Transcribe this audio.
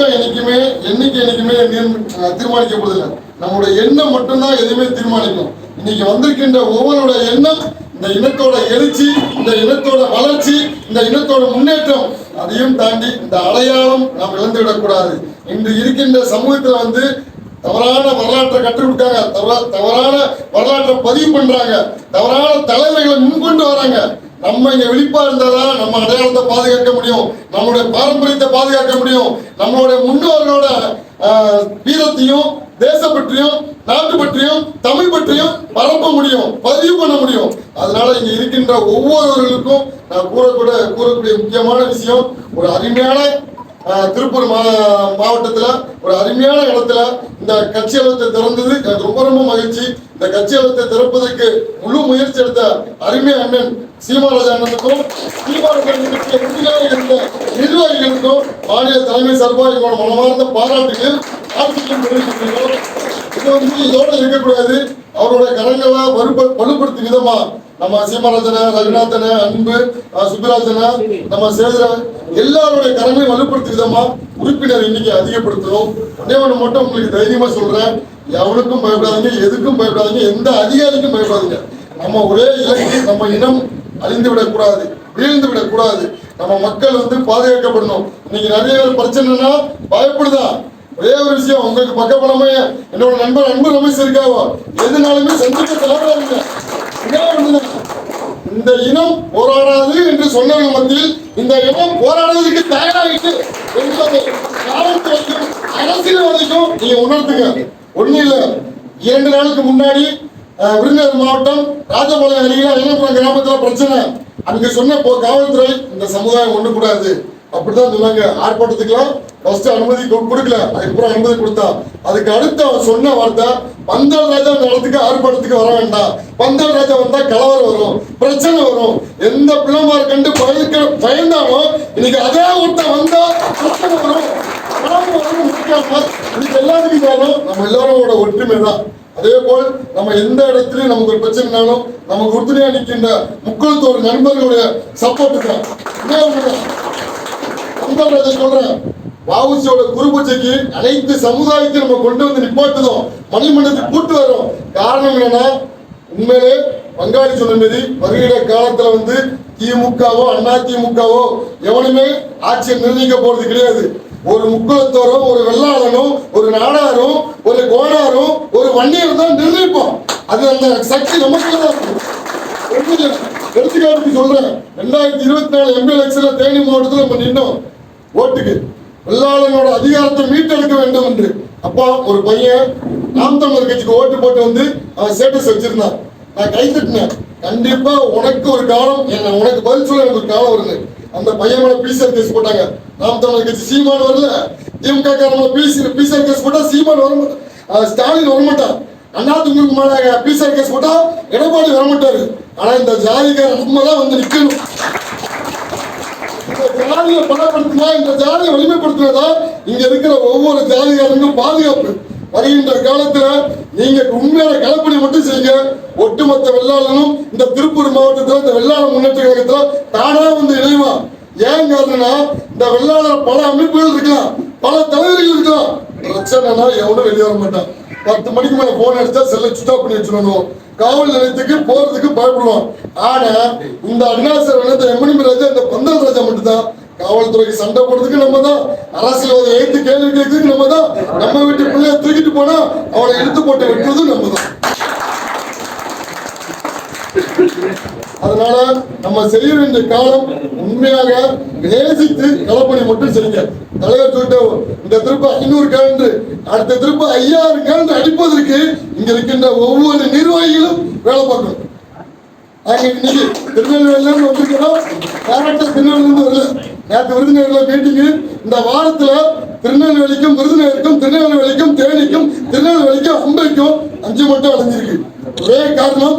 கூட்டம் என்னைக்குமே என்னைக்கு என்னைக்குமே நிர்ண- அஹ் தீர்மானிக்கப்படுதில்லை எண்ணம் மட்டும்தான் எதுவுமே தீர்மானிக்கும். இன்னைக்கு வந்திருக்கின்ற ஒவ்வொருடைய எண்ணம் இந்த இனத்தோட எழுச்சி இந்த இனத்தோட வளர்ச்சி இந்த இனத்தோட முன்னேற்றம் அதையும் தாண்டி இந்த அடையாளம் நாம் இழந்து விடக்கூடாது இன்று இருக்கின்ற சமூகத்துல வந்து தவறான வரலாற்றை கற்றுக் கொடுக்காங்க. தவறா- தவறான வரலாற்றை பதிவு பண்றாங்க. தவறான தலைவர்களை முன்கொண்டு வராங்க. நம்ம இங்க விழிப்பா இருந்தாதான் நம்ம அடையாளத்தை பாதுகாக்க முடியும் நம்மளுடைய பாரம்பரியத்தை பாதுகாக்க முடியும். நம்மளுடைய முன்னோர்களோட வீரத்தையும் தேசம் பற்றியும் நாட்டு பற்றியும் தமிழ் பற்றியும் பரப்ப முடியும் பதிவு பண்ண முடியும். அதனால இங்க இருக்கின்ற ஒவ்வொருவர்களுக்கும் நான் கூறக்கூட கூறக்கூடிய முக்கியமான விஷயம் ஒரு அருமையான திருப்பூர் மா மாவட்டத்துல ஒரு அருமையான இடத்துல இந்த கட்சி அலுவலகத்தை திறந்தது. எனக்கு ரொம்ப ரொம்ப மகிழ்ச்சி. இந்த கட்சி அலுவலகத்தை திறப்பதற்கு முழு முயற்சி எடுத்த அருமை அண்ணன் சீமாராஜா அண்ணனுக்கும் சீமாராஜனுக்கு உறுதியாக இருந்த நிர்வாகிகளுக்கும் மாநில தலைமை சார்பாக மனமார்ந்த பாராட்டுகள் ஆட்சியும் இது வந்து இதோட இருக்கக்கூடாது. அவரோட கரங்களை வலுப்ப வலுப்படுத்தும் விதமா நம்ம சீமராஜன ரகுநாதன அன்பு அஹ், நம்ம சேதுர எல்லாருடைய கரங்களையும் வலுப்படுத்தும் விதமா உறுப்பினர் இன்னைக்கு அதிகப்படுத்தணும் ஒன்னே ஒன்று மட்டும் உங்களுக்கு தைரியமா சொல்றேன். எவனுக்கும் பயப்படாதீங்க எதுக்கும் பயப்படாதீங்க எந்த அதிகாரிக்கும் பயப்படாதீங்க. நம்ம ஒரே இலக்கு நம்ம இனம் அழிந்து விடக்கூடாது வீழ்ந்து விடக்கூடாது. நம்ம மக்கள் வந்து பாதுகாக்கப்படணும். இன்னைக்கு நிறைய பேர் பிரச்சனைனா பயப்படுதான் ஒரே ஒரு விஷயம் உங்களுக்கு பக்கபலமே என்னோட நண்பர் அன்பு ரமேஷ் இருக்காவோ? எதுனாலுமே சந்திக்க தயாராக இந்த இனம் போராடாது என்று சொன்னவங்க மத்தியில் இந்த இனம் போராடுவதற்கு தயாராகிட்டு என்பதை காவல்துறைக்கும் அரசியல்வாதிக்கும் நீங்க உணர்த்துங்க. ஒன்றும் இல்லை. இரண்டு நாளுக்கு முன்னாடி விருந்தர் விருதுநகர் மாவட்டம் ராஜபாளையம் அருகில் ஐநப்புறம் கிராமத்தில் பிரச்சனை. அங்கே சொன்ன போ காவல்துறை இந்த சமுதாயம் ஒன்று கூடாது. அப்படிதான் சொன்னாங்க. ஆர்ப்பாட்டத்துக்குலாம் ஃபர்ஸ்ட் அனுமதி கொடுக்கல. அதுக்கப்புறம் அனுமதி கொடுத்தா. அதுக்கு அடுத்து சொன்ன வார்த்தை பந்தல் ராஜா அந்த இடத்துக்கு ஆர்ப்பாட்டத்துக்கு வர வேண்டாம். பந்தல் ராஜா வந்தா கலவரம் வரும் பிரச்சனை வரும். எந்த பிள்ளைமார் கண்டு பயக்க பயந்தாலும் இன்னைக்கு அதே ஒருத்தன் வந்தா பிரச்சனை வரும். இதுக்கு எல்லாத்துக்கும் காரணம் நம்ம எல்லாரோட ஒற்றுமை தான் அதே போல் நம்ம எந்த இடத்துலயும் நமக்கு ஒரு பிரச்சனைனாலும் நமக்கு உறுதுணையா நிற்கின்ற முக்கியத்துவ நண்பர்களுடைய சப்போர்ட் தான். சொல்றேன். வாவுசியோட குருபூஜைக்கு அனைத்து சமுதாயத்தையும் நம்ம கொண்டு வந்து நிப்பாட்டுதோம் மணிமண்டலத்துக்கு கூட்டு வரோம் காரணம் என்னன்னா உண்மையிலே பங்காளி சொன்ன மாரி வருகிற காலத்துல வந்து திமுகவோ அண்ணா திமுகவோ எவனுமே ஆட்சியை நிர்ணயிக்க போறது கிடையாது. ஒரு முக்குளத்தோரும் ஒரு வெள்ளாளனும் ஒரு நாடாரும் ஒரு கோடாரும் ஒரு வன்னியரும் தான் நிர்ணயிப்போம். அது அந்த சக்தி நமக்கு இருக்கு. எடுத்துக்காட்டுக்கு சொல்றேன். ரெண்டாயிரத்தி இருபத்தி நாலு எம்பி எலெக்ஷன்ல தேனி மாவட்டத்தில் நம்ம நின்னோம். ஓட்டுக்கு. வெள்ளாளனோட அதிகாரத்தை மீட்டெடுக்க வேண்டும் என்று. அப்பா ஒரு பையன் நாம் தமிழர் கட்சிக்கு ஓட்டு போட்டு வந்து அவன் ஸ்டேட்டஸ் வச்சிருந்தான். நான் கை தட்டினேன் கண்டிப்பா உனக்கு ஒரு காலம் என்ன உனக்கு பதில் சொல்ல எனக்கு ஒரு காலம் வருது. அந்த பையன் மேல பிசிஆர் கேஸ் போட்டாங்க. நாம் தமிழர் கட்சி சீமான் வரல. திமுக காரங்க பிசி பிசிஆர் கேஸ் போட்டா சீமான் வர ஸ்டாலின் வரமாட்டான் அண்ணா திமுக மேல பிசிஆர் கேஸ் போட்டா எடப்பாடி வர மாட்டார். ஆனா இந்த ஜாதிக்கார நம்ம தான் வந்து நிக்கணும். இந்த ஜாதியை பலப்படுத்தினா இந்த ஜாதியை வலிமைப்படுத்தினதா இங்க இருக்கிற ஒவ்வொரு ஜாதிகாரங்களும் பாதுகாப்பு. வருகின்ற காலத்துல நீங்க உண்மையான கலப்பணி மட்டும் செய்யுங்க. ஒட்டுமொத்த வெள்ளாளனும் இந்த திருப்பூர் மாவட்டத்துல இந்த வெள்ளாள முன்னேற்ற கழகத்துல தானா வந்து இணைவான். ஏன் காரணம்னா இந்த வெள்ளாளர் பல அமைப்புகள் இருக்கலாம் பல தலைவர்கள் இருக்கலாம் பிரச்சனைனா எவனும் வெளியே வர மாட்டான். பத்து மணிக்கு மேல போன் அடிச்சா செல்ல சுத்தா பண்ணி வச்சிடணும். காவல் நிலையத்துக்கு போறதுக்கு பயப்படுவான். ஆனா இந்த அண்ணாசர் இந்த எம்என்எம் ராஜா இந்த பந்தல் ராஜா மட்டும்தான். காவல்துறைக்கு சண்டை போடுறதுக்கு நம்ம தான். அரசியல்வாதி எழுத்து கேள்வி கேட்கறதுக்கு நம்ம தான். நம்ம வீட்டு பிள்ளைய தூக்கிட்டு போனா அவளை எடுத்து போட்டு வெட்டுறதும் நம்ம தான். அதனால நம்ம செய்ய வேண்டிய காலம் உண்மையாக நேசித்து களப்பணி மட்டும் செய்யுங்க தலைவர் சொல்லிட்டு இந்த திருப்ப ஐநூறு கேலண்டு அடுத்த திருப்ப ஐயாயிரம் கேலண்டு அடிப்பதற்கு இங்க இருக்கின்ற ஒவ்வொரு நிர்வாகிகளும் வேலை பார்க்கணும். இன்னைக்கு திருநெல்வேலியில இருந்து வந்திருக்கிறோம். டேரக்டர் திருநெல்வேலியிலிருந்து வரல நேற்று விருதுநகர்ல மீட்டிங்கு இந்த வாரத்துல திருநெல்வேலிக்கும் விருதுநகருக்கும் திருநெல்வேலிக்கும் தேனிக்கும் திருநெல்வேலிக்கும் அம்பைக்கும் அஞ்சு மட்டும் அடைஞ்சிருக்கு. ஒரே காரணம்